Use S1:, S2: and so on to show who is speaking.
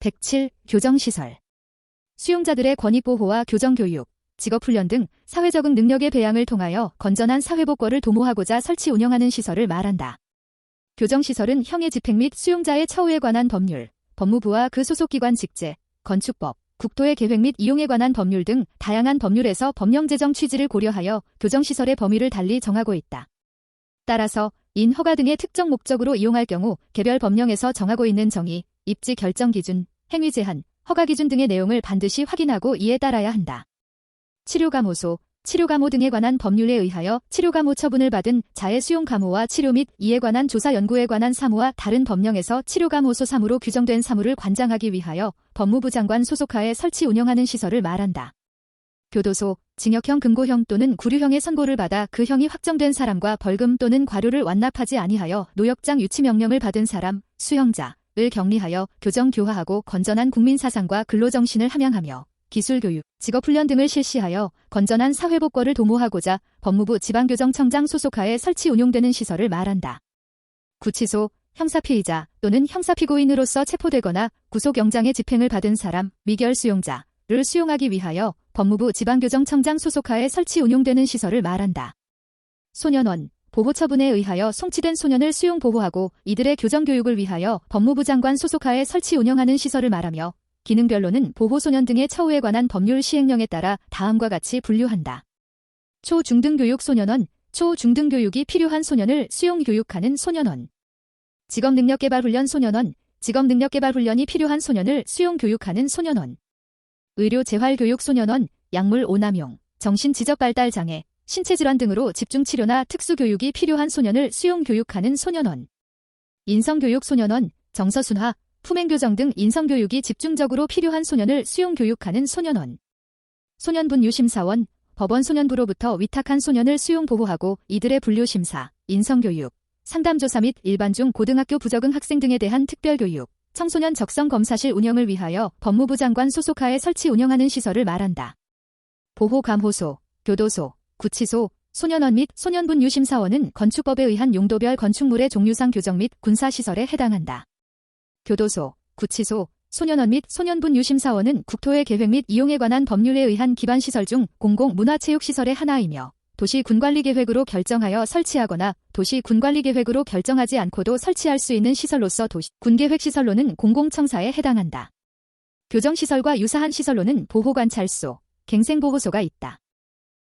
S1: 107. 교정시설. 수용자들의 권익보호와 교정교육, 직업훈련 등 사회적응 능력의 배양을 통하여 건전한 사회복권을 도모하고자 설치 운영하는 시설을 말한다. 교정시설은 형의 집행 및 수용자의 처우에 관한 법률, 법무부와 그 소속기관 직제, 건축법, 국토의 계획 및 이용에 관한 법률 등 다양한 법률에서 법령 제정 취지를 고려하여 교정시설의 범위를 달리 정하고 있다. 따라서 인 허가 등의 특정 목적으로 이용할 경우 개별 법령에서 정하고 있는 정의, 입지 결정 기준, 행위 제한, 허가 기준 등의 내용을 반드시 확인하고 이에 따라야 한다. 치료 감호소, 치료 감호 등에 관한 법률에 의하여 치료 감호 처분을 받은 자해 수용 감호와 치료 및 이에 관한 조사 연구에 관한 사무와 다른 법령에서 치료 감호소 사무로 규정된 사무를 관장하기 위하여 법무부 장관 소속하에 설치 운영하는 시설을 말한다. 교도소, 징역형 금고형 또는 구류형의 선고를 받아 그 형이 확정된 사람과 벌금 또는 과료를 완납하지 아니하여 노역장 유치 명령을 받은 사람, 수형자 를 격리하여 교정 교화하고 건전한 국민 사상과 근로정신을 함양하며 기술교육, 직업훈련 등을 실시하여 건전한 사회복권을 도모하고자 법무부 지방교정청장 소속하에 설치 운용되는 시설을 말한다. 구치소, 형사피의자 또는 형사피고인으로서 체포되거나 구속영장의 집행을 받은 사람, 미결 수용자를 수용하기 위하여 법무부 지방교정청장 소속하에 설치 운용되는 시설을 말한다. 소년원, 보호 처분에 의하여 송치된 소년을 수용 보호하고 이들의 교정 교육을 위하여 법무부 장관 소속하에 설치 운영하는 시설을 말하며 기능별로는 보호 소년 등의 처우에 관한 법률 시행령에 따라 다음과 같이 분류한다. 초중등교육 소년원, 초중등교육이 필요한 소년을 수용 교육하는 소년원. 직업능력개발훈련 소년원, 직업능력개발훈련이 필요한 소년을 수용 교육하는 소년원. 의료재활교육 소년원, 약물 오남용, 정신지적발달장애, 신체 질환 등으로 집중 치료나 특수 교육이 필요한 소년을 수용 교육하는 소년원. 인성교육 소년원, 정서순화, 품행교정 등 인성교육이 집중적으로 필요한 소년을 수용 교육하는 소년원. 소년분 유심사원, 법원 소년부로부터 위탁한 소년을 수용 보호하고 이들의 분류 심사, 인성교육, 상담조사 및 일반 중 고등학교 부적응 학생 등에 대한 특별교육, 청소년 적성 검사실 운영을 위하여 법무부 장관 소속하에 설치 운영하는 시설을 말한다. 보호감호소, 교도소, 구치소, 소년원 및 소년분 유심사원은 건축법에 의한 용도별 건축물의 종류상 교정 및 군사시설에 해당한다. 교도소, 구치소, 소년원 및 소년분 유심사원은 국토의 계획 및 이용에 관한 법률에 의한 기반시설 중 공공문화체육시설의 하나이며 도시 군관리계획으로 결정하여 설치하거나 도시 군관리계획으로 결정하지 않고도 설치할 수 있는 시설로서 도시 군계획시설로는 공공청사에 해당한다. 교정시설과 유사한 시설로는 보호관찰소, 갱생보호소가 있다.